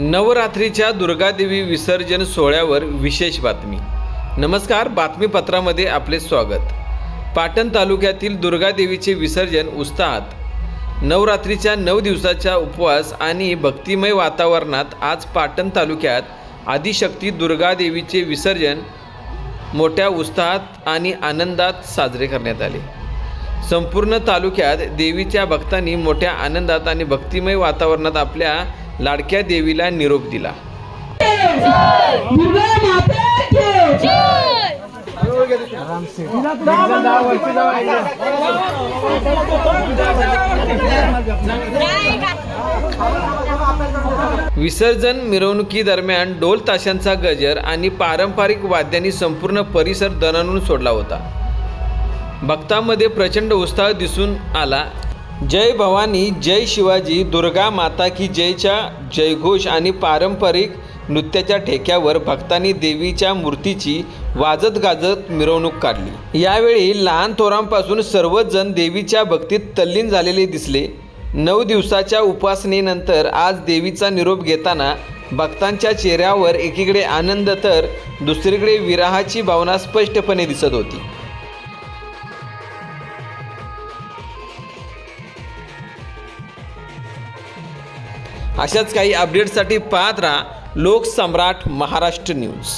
नवरात्रीच्या दुर्गादेवी विसर्जन सोहळ्यावर विशेष बातमी. नमस्कार बातमीपत्रामध्ये आपले स्वागत. पाटण तालुक्यातील दुर्गादेवीचे विसर्जन उत्साहात नवरात्रीच्या नऊ दिवसाच्या उपवास आणि भक्तिमय वातावरणात आज पाटण तालुक्यात आदिशक्ती दुर्गादेवीचे विसर्जन मोठ्या उत्साहात आणि आनंदात साजरे करण्यात आले. संपूर्ण तालुक्यात देवीच्या भक्तांनी मोठ्या आनंदात आणि भक्तिमय वातावरणात आपल्या लाडक्या देवीला निरोप दिला. विसर्जन मिरवणुकीदरम्यान डोल ताशांचा गजर आणि पारंपरिक वाद्यांनी संपूर्ण परिसर दणाणून सोडला होता. भक्तांमध्ये प्रचंड उत्साह दिसून आला. जय भवानी जय शिवाजी दुर्गा माता की जयच्या जयघोष आणि पारंपरिक नृत्याच्या ठेक्यावर भक्तांनी देवीच्या मूर्तीची वाजत गाजत मिरवणूक काढली. यावेळी लहान थोरांपासून सर्वच जण देवीच्या भक्तीत तल्लीन झालेले दिसले. नऊ दिवसाच्या उपासनेनंतर आज देवीचा निरोप घेताना भक्तांच्या चेहऱ्यावर एकीकडे आनंद तर दुसरीकडे विराहाची भावना स्पष्टपणे दिसत होती. अशाच काही अपडेट्ससाठी पाहत राहा लोकसम्राट महाराष्ट्र न्यूज